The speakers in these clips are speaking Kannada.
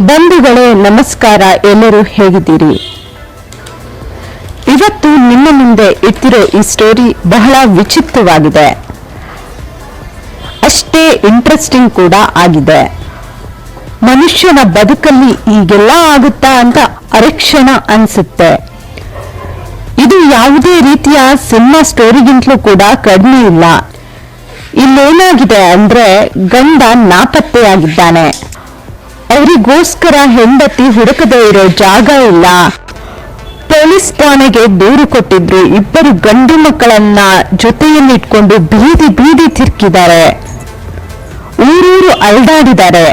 ಬಂಧುಗಳೇ, ನಮಸ್ಕಾರ, ಎಲ್ಲರೂ ಹೇಗಿದ್ದೀರಿ? ಇವತ್ತು ನಿಮ್ಮ ಮುಂದೆ ಇಟ್ಟಿರೋ ಈ ಸ್ಟೋರಿ ಬಹಳ ವಿಚಿತ್ರವಾಗಿದೆ. ಅಷ್ಟೇ ಇಂಟ್ರೆಸ್ಟಿಂಗ್ ಕೂಡ ಆಗಿದೆ. ಮನುಷ್ಯನ ಬದುಕಲ್ಲಿ ಈಗೆಲ್ಲ ಆಗುತ್ತಾ ಅಂತ ಅರಕ್ಷಣ ಅನ್ಸುತ್ತೆ. ಇದು ಯಾವುದೇ ರೀತಿಯ ಸಿನಿಮಾ ಸ್ಟೋರಿಗಿಂತಲೂ ಕೂಡ ಕಡಿಮೆ ಇಲ್ಲ. ಇಲ್ಲೇನಾಗಿದೆ ಅಂದ್ರೆ ಗಂಡ ನಾಪತ್ತೆಯಾಗಿದ್ದಾನೆ. ಅವರಿಗೋಸ್ಕರ ಹೆಂಡತಿ ಹುಡುಕದೇ ಇರೋ ಜಾಗ ಇಲ್ಲ. ಪೊಲೀಸ್ ಠಾಣೆಗೆ ದೂರು ಕೊಟ್ಟಿದ್ರು. ಇಬ್ಬರು ಗಂಡು ಮಕ್ಕಳನ್ನ ಜೊತೆಯಲ್ಲಿಟ್ಕೊಂಡು ಬೀದಿ ಬೀದಿ ತಿರ್ಕಿದ್ದಾರೆ. ಊರೂರು ಅಲ್ದಾಡಿದ್ದಾರೆ.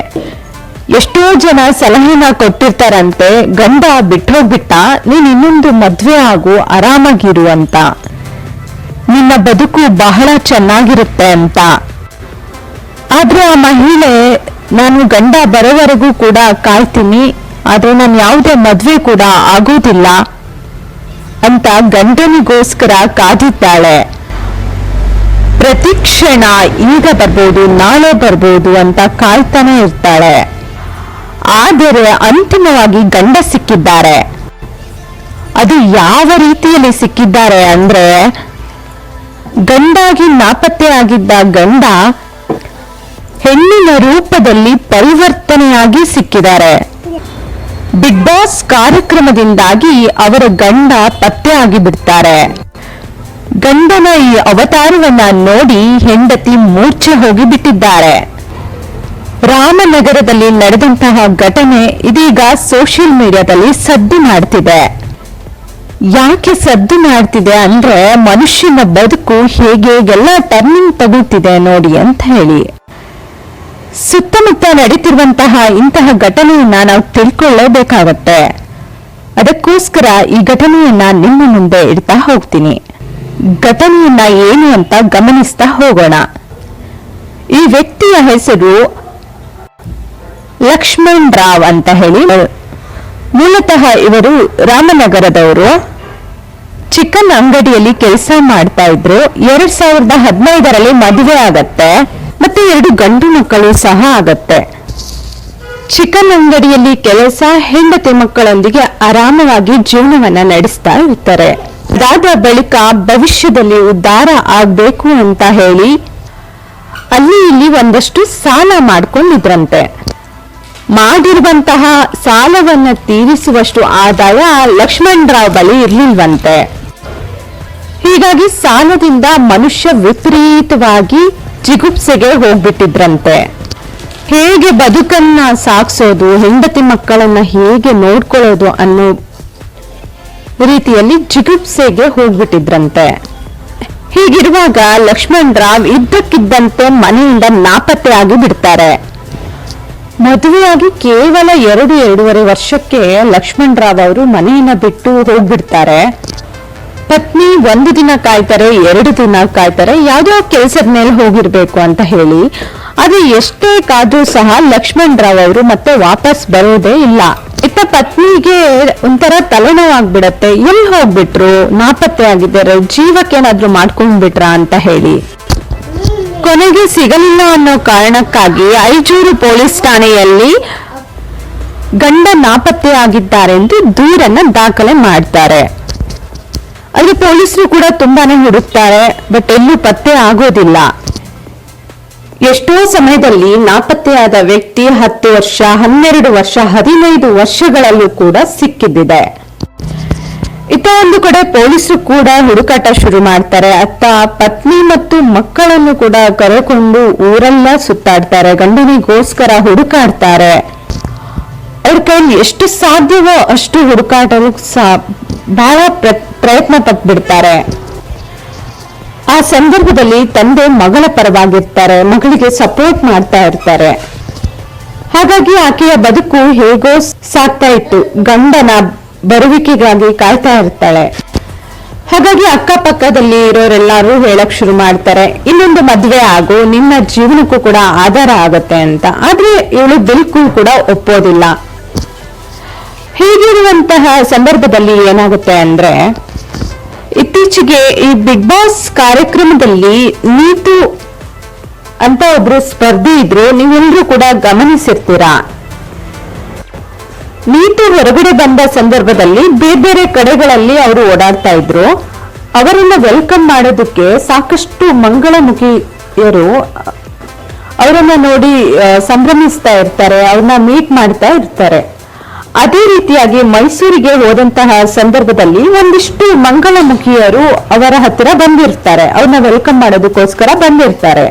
ಎಷ್ಟೋ ಜನ ಸಲಹೆನ ಕೊಟ್ಟಿರ್ತಾರಂತೆ. ಗಂಡ ಬಿಟ್ಟೋಗ್ಬಿಟ್ಟ ನೀನ್ ಇನ್ನೊಂದು ಮದ್ವೆ ಆಗು, ಆರಾಮಾಗಿರು ಅಂತ. ನಿನ್ನ ಬದುಕು ಬಹಳ ಚೆನ್ನಾಗಿರುತ್ತೆ ಅಂತ. ಆದ್ರೆ ಆ ಮಹಿಳೆ ನಾನು ಗಂಡ ಬರೋವರೆಗೂ ಕೂಡ ಕಾಯ್ತೀನಿ, ಆದರೆ ನಾನು ಯಾವುದೇ ಮದುವೆ ಕೂಡ ಆಗೋದಿಲ್ಲ ಅಂತ ಗಂಡನಿಗೋಸ್ಕರ ಕಾದಿದ್ದಾಳೆ. ಪ್ರತಿ ಕ್ಷಣ ಈಗ ಬರ್ಬೋದು, ನಾಳೆ ಬರ್ಬೋದು ಅಂತ ಕಾಯ್ತಾನೆ ಇರ್ತಾಳೆ. ಆದರೆ ಅಂತಿಮವಾಗಿ ಗಂಡ ಸಿಕ್ಕಿದ್ದಾರೆ. ಅದು ಯಾವ ರೀತಿಯಲ್ಲಿ ಸಿಕ್ಕಿದ್ದಾರೆ ಅಂದ್ರೆ, ಗಂಡಾಗಿ ನಾಪತ್ತೆ ಆಗಿದ್ದ ಗಂಡ ಹೆಣ್ಣಿನ ರೂಪದಲ್ಲಿ ಪರಿವರ್ತನೆಯಾಗಿ ಸಿಕ್ಕಿದ್ದಾರೆ. ಬಿಗ್ ಬಾಸ್ ಕಾರ್ಯಕ್ರಮದಿಂದಾಗಿ ಅವರ ಗಂಡ ಪತ್ತೆ ಆಗಿಬಿಡ್ತಾರೆ. ಗಂಡನ ಈ ಅವತಾರವನ್ನ ನೋಡಿ ಹೆಂಡತಿ ಮೂರ್ಛೆ ಹೋಗಿ ಬಿಟ್ಟಿದ್ದಾರೆ ರಾಮನಗರದಲ್ಲಿ ನಡೆದಂತಹ ಘಟನೆ ಇದೀಗ ಸೋಷಿಯಲ್ ಮೀಡಿಯಾದಲ್ಲಿ ಸದ್ದು ಮಾಡ್ತಿದೆ. ಯಾಕೆ ಸದ್ದು ಮಾಡ್ತಿದೆ ಅಂದ್ರೆ ಮನುಷ್ಯನ ಬದುಕು ಹೇಗೆ ಎಲ್ಲ ಟರ್ನಿಂಗ್ ತಗುತ್ತಿದೆ ನೋಡಿ ಅಂತ ಹೇಳಿ. ಸುತ್ತಮುತ್ತ ನಡೀತಿರುವಂತಹ ಇಂತಹ ಘಟನೆಯನ್ನ ನಾವು ತಿಳ್ಕೊಳ್ಳೇಬೇಕಾಗತ್ತೆ. ಅದಕ್ಕೋಸ್ಕರ ಈ ಘಟನೆಯನ್ನ ನಿಮ್ಮ ಮುಂದೆ ಇಡ್ತಾ ಹೋಗ್ತೀನಿ. ಘಟನೆಯನ್ನ ಏನು ಅಂತ ಗಮನಿಸ್ತಾ ಹೋಗೋಣ. ಈ ವ್ಯಕ್ತಿಯ ಹೆಸರು ಲಕ್ಷ್ಮಣ್ ರಾವ್ ಅಂತ ಹೇಳಿ. ಮೂಲತಃ ಇವರು ರಾಮನಗರದವರು. ಚಿಕನ್ ಅಂಗಡಿಯಲ್ಲಿ ಕೆಲಸ ಮಾಡ್ತಾ ಇದ್ರು. ಎರಡ್ ಸಾವಿರದ ಹದಿನೈದರಲ್ಲಿ ಮದುವೆ ಆಗತ್ತೆ. ಮತ್ತೆ ಎರಡು ಗಂಡು ಮಕ್ಕಳು ಸಹ ಆಗತ್ತೆ. ಚಿಕನ್ ಅಂಗಡಿಯಲ್ಲಿ ಕೆಲಸ ಹೆಂಡತಿ ಮಕ್ಕಳೊಂದಿಗೆ ಆರಾಮವಾಗಿ ಜೀವನವನ್ನ ನಡೆಸ್ತಾ ಇರ್ತಾರೆ. ಅದಾದ ಬಳಿಕ ಭವಿಷ್ಯದಲ್ಲಿ ಉದ್ಧಾರ ಆಗ್ಬೇಕು ಅಂತ ಹೇಳಿ ಅಲ್ಲಿ ಇಲ್ಲಿ ಒಂದಷ್ಟು ಸಾಲ ಮಾಡ್ಕೊಂಡಿದ್ರಂತೆ. ಮಾಡಿರುವಂತಹ ಸಾಲವನ್ನ ತೀರಿಸುವಷ್ಟು ಆದಾಯ ಲಕ್ಷ್ಮಣ್ ರಾವ್ ಬಳಿ ಇರ್ಲಿಲ್ವಂತೆ. ಹೀಗಾಗಿ ಸಾಲದಿಂದ ಮನುಷ್ಯ ವಿಪರೀತವಾಗಿ ಜಿಗುಪ್ಸೆಗೆ ಹೋಗ್ಬಿಟ್ಟಿದ್ರಂತೆ. ಹೇಗೆ ಬದುಕನ್ನ ಸಾಗಿಸೋದು ಹೆಂಡತಿ ಮಕ್ಕಳನ್ನ ಹೇಗೆ ನೋಡ್ಕೊಳ್ಳೋದು ಅನ್ನೋ ರೀತಿಯಲ್ಲಿ ಜಿಗುಪ್ಸೆಗೆ ಹೋಗ್ಬಿಟ್ಟಿದ್ರಂತೆ. ಹೀಗಿರುವಾಗ ಲಕ್ಷ್ಮಣ್ ರಾವ್ ಇದ್ದಕ್ಕಿದ್ದಂತೆ ಮನೆಯಿಂದ ನಾಪತ್ತೆ ಆಗಿ ಬಿಡ್ತಾರೆ. ಮದುವೆಯಾಗಿ ಕೇವಲ ಎರಡು ಎರಡೂವರೆ ವರ್ಷಕ್ಕೆ ಲಕ್ಷ್ಮಣ್ ರಾವ್ ಅವರು ಮನೆಯನ್ನ ಬಿಟ್ಟು ಹೋಗ್ಬಿಡ್ತಾರೆ. ಪತ್ನಿ ಒಂದು ದಿನ ಕಾಯ್ತಾರೆ, ಎರಡು ದಿನ ಕಾಯ್ತಾರೆ, ಯಾವುದೋ ಕೆಲಸದ ಮೇಲೆ ಹೋಗಿರ್ಬೇಕು ಅಂತ ಹೇಳಿ, ಅದು ಎಷ್ಟೇ ಕಾದ್ರೂ ಸಹ ಲಕ್ಷ್ಮಣ್ ರಾವ್ ಅವರು ಮತ್ತೆ ವಾಪಸ್ ಬರೋದೇ ಇಲ್ಲ. ಇತ್ತ ಪತ್ನಿಗೆ ಒಂಥರ ತಲೆನೋವಾಗ್ಬಿಡತ್ತೆ. ಎಲ್ಲಿ ಹೋಗ್ಬಿಟ್ರು? ನಾಪತ್ತೆ ಆಗಿದ್ದಾರೆ. ಜೀವಕ್ಕೇನಾದ್ರೂ ಮಾಡ್ಕೊಂಡ್ಬಿಟ್ರಾ ಅಂತ ಹೇಳಿ. ಕೊನೆಗೆ ಸಿಗಲಿಲ್ಲ ಅನ್ನೋ ಕಾರಣಕ್ಕಾಗಿ ಐಜೂರು ಪೊಲೀಸ್ ಠಾಣೆಯಲ್ಲಿ ಗಂಡ ನಾಪತ್ತೆ ನಾಪತ್ತೆಯಾಗಿದ್ದಾರೆಂದು ದೂರನ್ನ ದಾಖಲೆ ಮಾಡ್ತಾರೆ. ಅಲ್ಲಿ ಪೊಲೀಸರು ಕೂಡ ತುಂಬಾನೇ ಹುಡುಕ್ತಾರೆ ಬಟ್ ಎಲ್ಲೂ ಪತ್ತೆ ಆಗೋದಿಲ್ಲ. ಎಷ್ಟೋ ಸಮಯದಲ್ಲಿ ನಾಪತ್ತೆಯಾದ ವ್ಯಕ್ತಿ ಹತ್ತು ವರ್ಷ, ಹನ್ನೆರಡು ವರ್ಷ, ಹದಿನೈದು ವರ್ಷಗಳಲ್ಲೂ ಕೂಡ ಸಿಕ್ಕಿದ್ದಿದೆ. ಇತ ಒಂದು ಕಡೆ ಪೊಲೀಸರು ಕೂಡ ಹುಡುಕಾಟ ಶುರು ಮಾಡ್ತಾರೆ. ಅತ್ತ ಪತ್ನಿ ಮತ್ತು ಮಕ್ಕಳನ್ನು ಕೂಡ ಕರೆಕೊಂಡು ಊರೆಲ್ಲ ಸುತ್ತಾಡ್ತಾರೆ, ಗಂಡನಿಗೋಸ್ಕರ ಹುಡುಕಾಡ್ತಾರೆ. ಎಷ್ಟು ಸಾಧ್ಯವೋ ಅಷ್ಟು ಹುಡುಕಾಟಲು ಸಾ, ಬಹಳ ಪ್ರ- ಪ್ರಯತ್ನ ಪಟ್ಬಿಡ್ತಾರೆ. ಆ ಸಂದರ್ಭದಲ್ಲಿ ತಂದೆ ಮಗಳ ಪರವಾಗಿರ್ತಾರೆ, ಮಗಳಿಗೆ ಸಪೋರ್ಟ್ ಮಾಡ್ತಾ ಇರ್ತಾರೆ. ಹಾಗಾಗಿ ಆಕೆಯ ಬದುಕು ಹೇಗೋ ಸಾಕ್ತಾ ಇತ್ತು, ಗಂಡನ ಬರುವಿಕೆಗಾಗಿ ಕಾಯ್ತಾ ಇರ್ತಾಳೆ. ಹಾಗಾಗಿ ಅಕ್ಕಪಕ್ಕದಲ್ಲಿ ಇರೋರೆಲ್ಲರೂ ಹೇಳಕ್ ಶುರು ಮಾಡ್ತಾರೆ, ಇನ್ನೊಂದು ಮದ್ವೆ ಆಗು, ನಿನ್ನ ಜೀವನಕ್ಕೂ ಕೂಡ ಆಧಾರ ಆಗತ್ತೆ ಅಂತ. ಆದ್ರೆ ಇವಳು ಬಿಲ್ಕುಲ್ ಕೂಡ ಒಪ್ಪೋದಿಲ್ಲ. ಹೀಗಿರುವಂತಹ ಸಂದರ್ಭದಲ್ಲಿ ಏನಾಗುತ್ತೆ ಅಂದ್ರೆ ಇತ್ತೀಚೆಗೆ ಈ ಬಿಗ್ ಬಾಸ್ ಕಾರ್ಯಕ್ರಮದಲ್ಲಿ ನೀತು ಅಂತ ಒಬ್ರು ಸ್ಪರ್ಧಿ ಇದ್ರು ನೀವೆಲ್ಲರೂ ಕೂಡ ಗಮನಿಸಿರ್ತೀರಾ? ನೀತು ಹೊರಗಡೆ ಬಂದ ಸಂದರ್ಭದಲ್ಲಿ ಬೇರೆ ಬೇರೆ ಕಡೆಗಳಲ್ಲಿ ಅವರು ಓಡಾಡ್ತಾ ಇದ್ರು. ಅವರನ್ನ ವೆಲ್ಕಮ್ ಮಾಡೋದಕ್ಕೆ ಸಾಕಷ್ಟು ಮಂಗಳಮುಖಿಯರು, ಅವರನ್ನ ನೋಡಿ ಸಂಭ್ರಮಿಸ್ತಾ ಇರ್ತಾರೆ, ಅವ್ರನ್ನ ಮೀಟ್ ಮಾಡ್ತಾ ಇರ್ತಾರೆ. ಅದೇ ರೀತಿಯಾಗಿ ಮೈಸೂರಿಗೆ ಹೋದಂತಹ ಸಂದರ್ಭದಲ್ಲಿ ಒಂದಿಷ್ಟು ಮಂಗಳಮುಖಿಯರು ಅವರ ಹತ್ತಿರ ಬಂದಿರ್ತಾರೆ. ಅವ್ರನ್ನ ವೆಲ್ಕಮ್ ಮಾಡೋದಕ್ಕೋಸ್ಕರ ಬಂದಿರ್ತಾರೆ.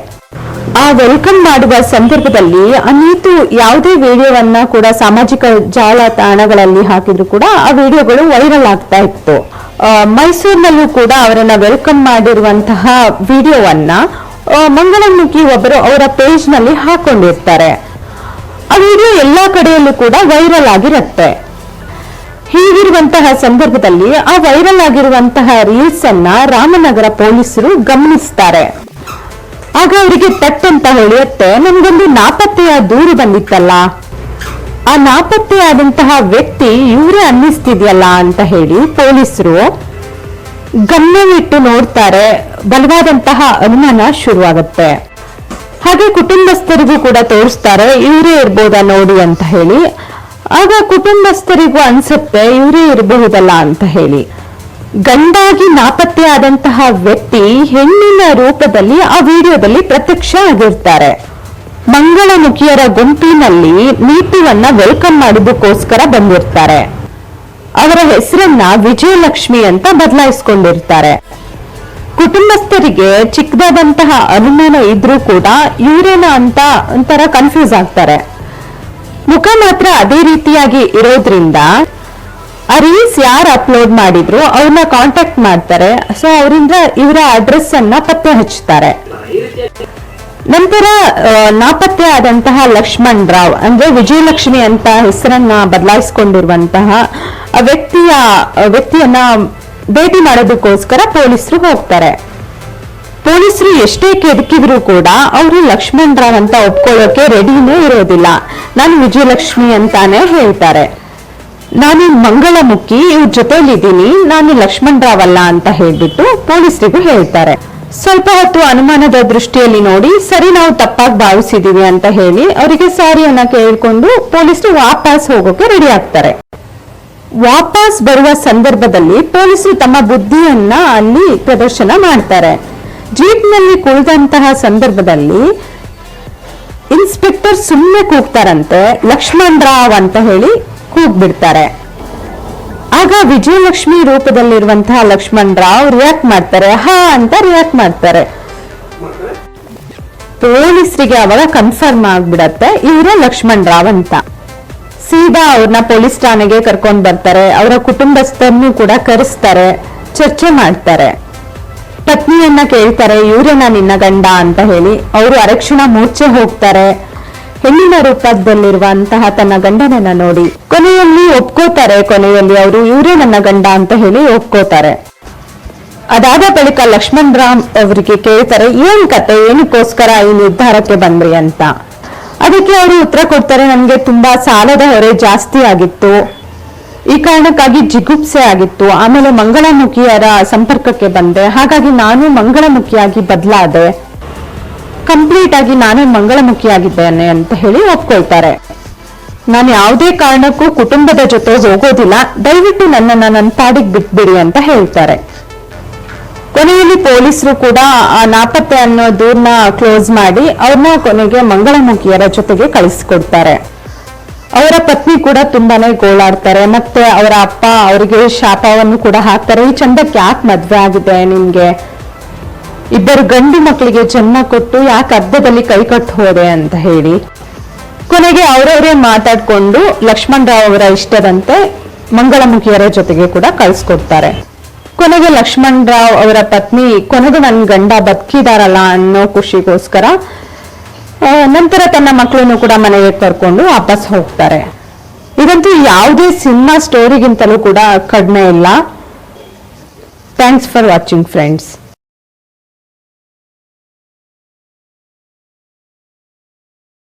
ಆ ವೆಲ್ಕಮ್ ಮಾಡುವ ಸಂದರ್ಭದಲ್ಲಿ ಅನೀತು ಯಾವುದೇ ವಿಡಿಯೋವನ್ನ ಕೂಡ ಸಾಮಾಜಿಕ ಜಾಲತಾಣಗಳಲ್ಲಿ ಹಾಕಿದ್ರು ಕೂಡ ಆ ವಿಡಿಯೋಗಳು ವೈರಲ್ ಆಗ್ತಾ ಇತ್ತು. ಮೈಸೂರಿನಲ್ಲೂ ಕೂಡ ಅವರನ್ನ ವೆಲ್ಕಮ್ ಮಾಡಿರುವಂತಹ ವಿಡಿಯೋವನ್ನ ಮಂಗಳಮುಖಿ ಒಬ್ಬರು ಅವರ ಪೇಜ್ನಲ್ಲಿ ಹಾಕೊಂಡಿರ್ತಾರೆ. ಆ ವಿಡಿಯೋ ಎಲ್ಲಾ ಕಡೆಯಲ್ಲೂ ಕೂಡ ವೈರಲ್ ಆಗಿರುತ್ತೆ. ಹೀಗಿರುವಂತಹ ಸಂದರ್ಭದಲ್ಲಿ ಆ ವೈರಲ್ ಆಗಿರುವಂತಹ ರೀಲ್ಸ್ ಅನ್ನ ರಾಮನಗರ ಪೊಲೀಸರು ಗಮನಿಸ್ತಾರೆ. ಆಗ ಅವರಿಗೆ ತಟ್ ಅಂತ ಹೊಳೆಯುತ್ತೆ. ನಮ್ಗೊಂದು ನಾಪತ್ತೆಯ ದೂರು ಬಂದಿತ್ತಲ್ಲ. ಆ ನಾಪತ್ತೆಯಾದಂತಹ ವ್ಯಕ್ತಿ ಇವರೇ ಅನ್ನಿಸ್ತಿದ್ಯಲ್ಲ ಅಂತ ಹೇಳಿ ಪೊಲೀಸರು ಗಮನವಿಟ್ಟು ನೋಡ್ತಾರೆ. ಬಲವಾದಂತಹ ಅನುಮಾನ ಶುರುವಾಗುತ್ತೆ. ಹಾಗೆ ಕುಟುಂಬಸ್ಥರಿಗೂ ಕೂಡ ತೋರಿಸ್ತಾರೆ, ಇವರೇ ಇರ್ಬೋದಾ ನೋಡಿ ಅಂತ ಹೇಳಿ. ಆಗ ಕುಟುಂಬಸ್ಥರಿಗೂ ಅನ್ಸುತ್ತೆ, ಇವರೇ ಇರಬಹುದಲ್ಲ ಅಂತ ಹೇಳಿ. ಗಂಡಾಗಿ ನಾಪತ್ತೆಯಾದಂತಹ ವ್ಯಕ್ತಿ ಹೆಣ್ಣಿನ ರೂಪದಲ್ಲಿ ಆ ವಿಡಿಯೋದಲ್ಲಿ ಪ್ರತ್ಯಕ್ಷ ಆಗಿರ್ತಾರೆ. ಮಂಗಳಮುಖಿಯರ ಗುಂಪಿನಲ್ಲಿ ನೀತಿವನ್ನ ವೆಲ್ಕಮ್ ಮಾಡೋದಕ್ಕೋಸ್ಕರ ಬಂದಿರ್ತಾರೆ. ಅವರ ಹೆಸರನ್ನ ವಿಜಯಲಕ್ಷ್ಮಿ ಅಂತ ಬದಲಾಯಿಸ್ಕೊಂಡಿರ್ತಾರೆ. ಕುಟುಂಬಸ್ಥರಿಗೆ ಚಿಕ್ಕದಾದಂತಹ ಅನುಮಾನ ಇದ್ರೂ ಕೂಡ ಇವರೇನ ಅಂತ ಒಂಥರ ಕನ್ಫ್ಯೂಸ್ ಆಗ್ತಾರೆ. ಮುಖ ಮಾತ್ರ ಅದೇ ರೀತಿಯಾಗಿ ಇರೋದ್ರಿಂದ ಆ ರೀಲ್ಸ್ ಯಾರು ಅಪ್ಲೋಡ್ ಮಾಡಿದ್ರು ಅವ್ರನ್ನ ಕಾಂಟ್ಯಾಕ್ಟ್ ಮಾಡ್ತಾರೆ. ಸೊ ಅವರಿಂದ ಇವರ ಅಡ್ರೆಸ್ ಅನ್ನ ಪತ್ತೆ ಹಚ್ಚುತ್ತಾರೆ ನಂತರ ನಾಪತ್ತೆ ಆದಂತಹ ಲಕ್ಷ್ಮಣ್ ರಾವ್, ಅಂದ್ರೆ ವಿಜಯಲಕ್ಷ್ಮಿ ಅಂತ ಹೆಸರನ್ನ ಬದಲಾಯಿಸಿಕೊಂಡಿರುವಂತಹ ವ್ಯಕ್ತಿಯ ವ್ಯಕ್ತಿಯನ್ನ ಭೇಟಿ ಮಾಡೋದಕ್ಕೋಸ್ಕರ ಪೊಲೀಸರು ಹೋಗ್ತಾರೆ. ಪೊಲೀಸರು ಎಷ್ಟೇ ಕೆದಕಿದ್ರು ಕೂಡ ಅವರು ಲಕ್ಷ್ಮಣ್ ರಾವ್ ಅಂತ ಒಪ್ಕೊಳ್ಳೋಕೆ ರೆಡಿನೇ ಇರೋದಿಲ್ಲ. ನಾನು ವಿಜಯಲಕ್ಷ್ಮಿ ಅಂತಾನೆ ಹೇಳ್ತಾರೆ. ನಾನು ಮಂಗಳಮುಖಿ, ಇವ್ರ ಜೊತೆಲಿದ್ದೀನಿ, ನಾನು ಲಕ್ಷ್ಮಣ್ ರಾವ್ ಅಲ್ಲ ಅಂತ ಹೇಳ್ಬಿಟ್ಟು ಪೊಲೀಸರಿಗೂ ಹೇಳ್ತಾರೆ. ಸ್ವಲ್ಪ ಹೊತ್ತು ಅನುಮಾನದ ದೃಷ್ಟಿಯಲ್ಲಿ ನೋಡಿ, ಸರಿ ನಾವು ತಪ್ಪಾಗಿ ಭಾವಿಸಿದೀವಿ ಅಂತ ಹೇಳಿ ಅವರಿಗೆ ಸಾರಿಯನ್ನ ಕೇಳಿಕೊಂಡು ಪೊಲೀಸರು ವಾಪಸ್ ಹೋಗೋಕೆ ರೆಡಿ ಆಗ್ತಾರೆ. ವಾಪಸ್ ಬರುವ ಸಂದರ್ಭದಲ್ಲಿ ಪೊಲೀಸರು ತಮ್ಮ ಬುದ್ಧಿಯನ್ನ ಅಲ್ಲಿ ಪ್ರದರ್ಶನ ಮಾಡ್ತಾರೆ. ಜೀಪ್ನಲ್ಲಿ ಕುಳಿತಂತಹ ಸಂದರ್ಭದಲ್ಲಿ ಇನ್ಸ್ಪೆಕ್ಟರ್ ಸುಮ್ಮನೆ ಕೂಗ್ತಾರಂತೆ, ಲಕ್ಷ್ಮಣ್ ರಾವ್ ಅಂತ ಹೇಳಿ ಕೂಗ್ಬಿಡ್ತಾರೆ. ಆಗ ವಿಜಯಲಕ್ಷ್ಮಿ ರೂಪದಲ್ಲಿರುವಂತಹ ಲಕ್ಷ್ಮಣ್ ರಾವ್ ರಿಯಾಕ್ಟ್ ಮಾಡ್ತಾರೆ, ಹಾ ಅಂತ ರಿಯಾಕ್ಟ್ ಮಾಡ್ತಾರೆ. ಪೊಲೀಸರಿಗೆ ಅವಾಗ ಕನ್ಫರ್ಮ್ ಆಗ್ಬಿಡತ್ತೆ, ಇವರೇ ಲಕ್ಷ್ಮಣ್ ರಾವ್ ಅಂತ. ಸೀದಾ ಅವ್ರನ್ನ ಪೊಲೀಸ್ ಠಾಣೆಗೆ ಕರ್ಕೊಂಡ್ ಬರ್ತಾರೆ. ಅವರ ಕುಟುಂಬಸ್ಥರನ್ನು ಕೂಡ ಕರೆಸ್ತಾರೆ, ಚರ್ಚೆ ಮಾಡ್ತಾರೆ. ಪತ್ನಿಯನ್ನ ಕೇಳ್ತಾರೆ, ಇವರೇನ ನಿನ್ನ ಗಂಡ? ಅಂತ ಹೇಳಿ ಅವರು ಅರಕ್ಷಣ ಮೂರ್ಛೆ ಹೋಗ್ತಾರೆ. ಹೆಣ್ಣಿನ ರೂಪದಲ್ಲಿರುವಂತಹ ತನ್ನ ಗಂಡನನ್ನ ನೋಡಿ ಕೊನೆಯಲ್ಲಿ ಒಪ್ಕೋತಾರೆ, ಕೊನೆಯಲ್ಲಿ ಅವರು, ಇವರೇ ನನ್ನ ಗಂಡ? ಅಂತ ಹೇಳಿ ಒಪ್ಕೋತಾರೆ. ಅದಾದ ಬಳಿಕ ಲಕ್ಷ್ಮಣ್ ರಾಮ್ ಅವರಿಗೆ ಕೇಳ್ತಾರೆ, ಏನ್ ಕತೆ? ಏನಕ್ಕೋಸ್ಕರ ಈ ನಿರ್ಧಾರಕ್ಕೆ ಬಂದ್ರಿ? ಅಂತ. ಅದಕ್ಕೆ ಅವರು ಉತ್ತರ ಕೊಡ್ತಾರೆ ನನಗೆ ತುಂಬಾ ಸಾಲದ ಹೊರೆ ಜಾಸ್ತಿ ಆಗಿತ್ತು. ಈ ಕಾರಣಕ್ಕಾಗಿ ಜಿಗುಪ್ಸೆ ಆಗಿತ್ತು. ಆಮೇಲೆ ಮಂಗಳಮುಖಿಯರ ಸಂಪರ್ಕಕ್ಕೆ ಬಂದೆ. ಹಾಗಾಗಿ ನಾನು ಮಂಗಳಮುಖಿಯಾಗಿ ಬದಲಾದೆ. ಕಂಪ್ಲೀಟ್ ಆಗಿ ನಾನೇ ಮಂಗಳಮುಖಿಯಾಗಿದ್ದೇನೆ ಅಂತ ಹೇಳಿ ಒಪ್ಕೊಳ್ತಾರೆ. ನಾನು ಯಾವುದೇ ಕಾರಣಕ್ಕೂ ಕುಟುಂಬದ ಜೊತೆ ಹೋಗೋದಿಲ್ಲ. ದಯವಿಟ್ಟು ನನ್ನನ್ನ ನನ್ನ ಪಾಡಿಗೆ ಬಿಟ್ಬಿಡಿ ಅಂತ ಹೇಳ್ತಾರೆ. ಕೊನೆಯಲ್ಲಿ ಪೊಲೀಸರು ಕೂಡ, ಆ ನಾಪತ್ತೆ ಅನ್ನೋ ದೂರ್ನ ಕ್ಲೋಸ್ ಮಾಡಿ ಅವ್ರನ್ನ ಕೊನೆಗೆ ಮಂಗಳಮುಖಿಯರ ಜೊತೆಗೆ ಕಳಿಸ್ಕೊಡ್ತಾರೆ. ಅವರ ಪತ್ನಿ ಕೂಡ ತುಂಬಾನೇ ಗೋಳಾಡ್ತಾರೆ, ಮತ್ತೆ ಅವರ ಅಪ್ಪ ಅವರಿಗೆ ಶಾಪವನ್ನು ಕೂಡ ಹಾಕ್ತಾರೆ. ಈ ಚಂದಕ್ಕೆ ಯಾಕೆ ಮದ್ವೆ ಆಗಿದೆ ನಿಮ್ಗೆ? ಇಬ್ಬರು ಗಂಡು ಮಕ್ಕಳಿಗೆ ಜನ್ಮ ಕೊಟ್ಟು ಯಾಕೆ ಅರ್ಧದಲ್ಲಿ ಕೈ ಕಟ್ಟು ಹೋದೆ ಅಂತ ಹೇಳಿ. ಕೊನೆಗೆ ಅವರವರೇ ಮಾತಾಡ್ಕೊಂಡು ಲಕ್ಷ್ಮಣರಾವ್ ಅವರ ಇಷ್ಟದಂತೆ ಮಂಗಳಮುಖಿಯರ ಜೊತೆಗೆ ಕೂಡ ಕಳಿಸ್ಕೊಡ್ತಾರೆ. ಕೊನೆಗೆ ಲಕ್ಷ್ಮಣ್ ರಾವ್ ಅವರ ಪತ್ನಿ, ಕೊನೆಗೂ ನನ್ನ ಗಂಡ ಬದುಕಿದಾರಲ್ಲ ಅನ್ನೋ ಖುಷಿಗೋಸ್ಕರ ನಂತರ ತನ್ನ ಮಕ್ಕಳನ್ನು ಕೂಡ ಮನೆಗೆ ಕರ್ಕೊಂಡು ವಾಪಸ್ ಹೋಗ್ತಾರೆ. ಇದಂತೂ ಯಾವುದೇ ಸಿನಿಮಾ ಸ್ಟೋರಿಗಿಂತಲೂ ಕೂಡ ಕಡಿಮೆ ಇಲ್ಲ. Thanks for watching friends